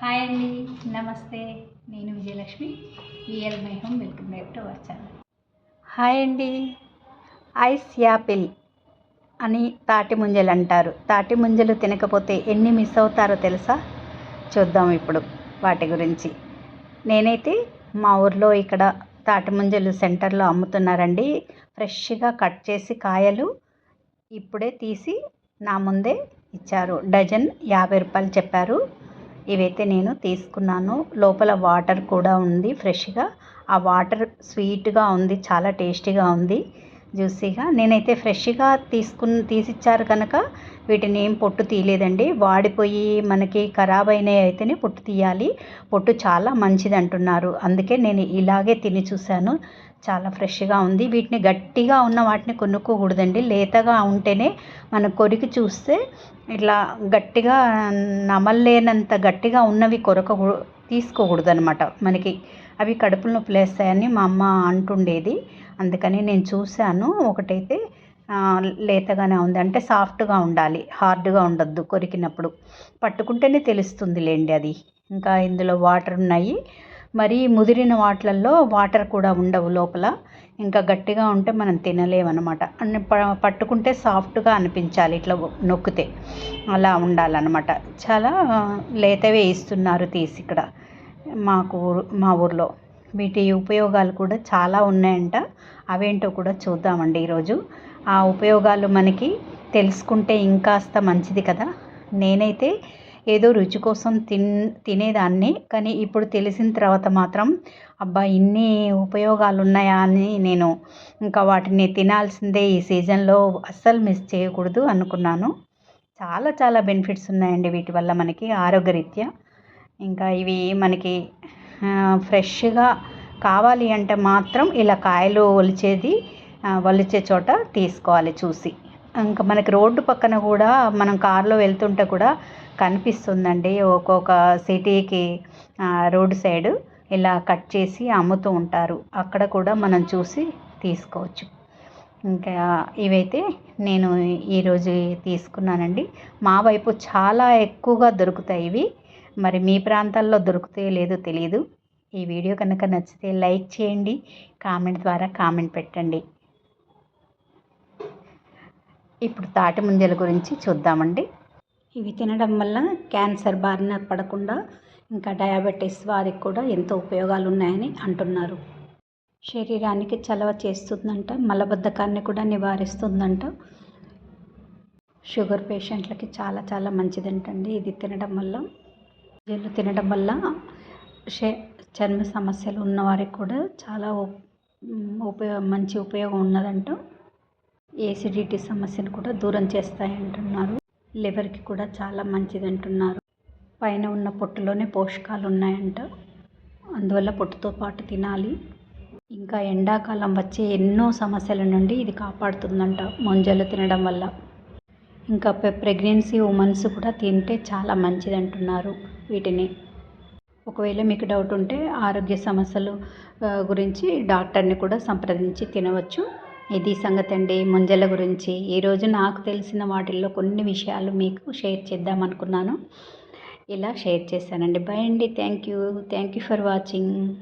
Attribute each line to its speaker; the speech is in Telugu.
Speaker 1: హాయ్ అండి నమస్తే. నేను Vijayalakshmi EL my home welcome back to our channel. Hi అండి. ఐస్ యాపిల్ అని తాటి ముంజలు అంటారు. తాటి ముంజలు తినకపోతే ఎన్ని మిస్ అవుతారో తెలుసా? చూద్దాం ఇప్పుడు వాటి గురించి. నేనైతే మా ఊర్లో ఇక్కడ తాటి ముంజలు సెంటర్లో అమ్ముతున్నారండి. ఫ్రెష్గా కట్ చేసి కాయలు ఇప్పుడే తీసి నా ముందే ఇచ్చారు. డజన్ యాభై రూపాయలు చెప్పారు. ఇవైతే నేను తీసుకున్నాను. లోపల వాటర్ కూడా ఉంది ఫ్రెష్గా. ఆ వాటర్ స్వీట్గా ఉంది చాలా టేస్టీగా ఉంది జ్యూసీగా. నేనైతే ఫ్రెష్గా తీసుకుని తీసిచ్చారు కనుక వీటిని ఏం పొట్టు తీయలేదండి. వాడిపోయి మనకి ఖరాబ్ అయినవి అయితేనే పొట్టు తీయాలి. పొట్టు చాలా మంచిది అంటున్నారు అందుకే నేను ఇలాగే తిని చూశాను. చాలా ఫ్రెష్గా ఉంది. వీటిని గట్టిగా ఉన్న వాటిని కొనుక్కోకూడదండి. లేతగా ఉంటేనే మనం కొరికి చూస్తే ఇట్లా గట్టిగా నమలలేనంత గట్టిగా ఉన్నవి కొరక తీసుకోకూడదు అనమాట మనకి అవి కడుపులు నొప్పి లేస్తాయని మా అమ్మ అంటుండేది. అందుకని నేను చూశాను. ఒకటైతే లేతగానే ఉంది. అంటే సాఫ్ట్గా ఉండాలి. హార్డ్గా ఉండొద్దు కొరికినప్పుడు. పట్టుకుంటేనే తెలుస్తుంది లేండి అది. ఇంకా ఇందులో వాటర్ ఉన్నాయి. మరి ముదిరిన వాటిలలో వాటర్ కూడా ఉండవు లోపల. ఇంకా గట్టిగా ఉంటే మనం తినలేమన్నమాట. అన్ని పట్టుకుంటే సాఫ్ట్గా అనిపించాలి. ఇట్లా నొక్కితే అలా ఉండాలన్నమాట. చాలా లేతవే ఇస్తున్నారు తీసి ఇక్కడ మాకు మా ఊర్లో. వీటి ఉపయోగాలు కూడా చాలా ఉన్నాయంట. అవేంటో కూడా చూద్దామండి ఈరోజు. ఆ ఉపయోగాలు మనకి తెలుసుకుంటే ఇంకాస్త మంచిది కదా. నేనైతే ఏదో రుచి కోసం తిన్ తినేదాన్ని. కానీ ఇప్పుడు తెలిసిన తర్వాత మాత్రం అబ్బా ఇన్ని ఉపయోగాలు ఉన్నాయా అని నేను ఇంకా వాటిని తినాల్సిందే ఈ సీజన్లో అస్సలు మిస్ చేయకూడదు అనుకున్నాను. చాలా చాలా బెనిఫిట్స్ ఉన్నాయండి వీటి వల్ల మనకి ఆరోగ్యరీత్యా. ఇంకా ఇవి మనకి ఫ్రెష్గా కావాలి అంటే మాత్రం ఇలా కాయలు ఒలిచేది ఒలిచే చోట తీసుకోవాలి చూసి. ఇంకా మనకి రోడ్డు పక్కన కూడా మనం కారులో వెళ్తుంటే కూడా కనిపిస్తుందండి. ఒక్కొక్క సిటీకి రోడ్ సైడ్ ఇలా కట్ చేసి అమ్ముతూ ఉంటారు. అక్కడ కూడా మనం చూసి తీసుకోవచ్చు. ఇంకా ఇవైతే నేను ఈరోజు తీసుకున్నానండి. మా వైపు చాలా ఎక్కువగా దొరుకుతాయి ఇవి. మరి మీ ప్రాంతాల్లో దొరుకుతాయో లేదో తెలియదు ఈ వీడియో కనుక నచ్చితే లైక్ చేయండి. కామెంట్ ద్వారా కామెంట్ పెట్టండి. ఇప్పుడు తాటి ముంజల గురించి చూద్దామండి. ఇవి తినడం వల్ల క్యాన్సర్ బారిన పడకుండా ఇంకా డయాబెటీస్ వారికి కూడా ఎంతో ఉపయోగాలు ఉన్నాయని అంటున్నారు. శరీరానికి చలవ చేస్తుందంట మలబద్ధకాన్ని కూడా నివారిస్తుందంట. షుగర్ పేషెంట్లకి చాలా చాలా మంచిదంటండి ఇది తినడం వల్ల. జల్లు తినడం వల్ల షే చర్మ సమస్యలు ఉన్నవారికి కూడా చాలా ఉపయోగ మంచి ఉపయోగం ఉన్నదంట. ఏసిడిటీ సమస్యను కూడా దూరం చేస్తాయి అంటున్నారు లివర్కి కూడా చాలా మంచిది అంటున్నారు పైన ఉన్న పొట్టులోనే పోషకాలు ఉన్నాయంట అందువల్ల పొట్టుతో పాటు తినాలి. ఇంకా ఎండాకాలం వచ్చే ఎన్నో సమస్యల నుండి ఇది కాపాడుతుందంట మొంజలు తినడం వల్ల. ఇంకా ప్రెగ్నెన్సీ ఉమెన్స్ కూడా తింటే చాలా మంచిది అంటున్నారు వీటిని. ఒకవేళ మీకు డౌట్ ఉంటే ఆరోగ్య సమస్యలు గురించి డాక్టర్ని కూడా సంప్రదించి తినవచ్చు. ఇది సంగతి అండి ముంజల గురించి. ఈరోజు నాకు తెలిసిన వాటిల్లో కొన్ని విషయాలు మీకు షేర్ చేద్దాం అనుకున్నాను. ఇలా షేర్ చేశానండి. బై అండి. Thank you. Thank you for watching.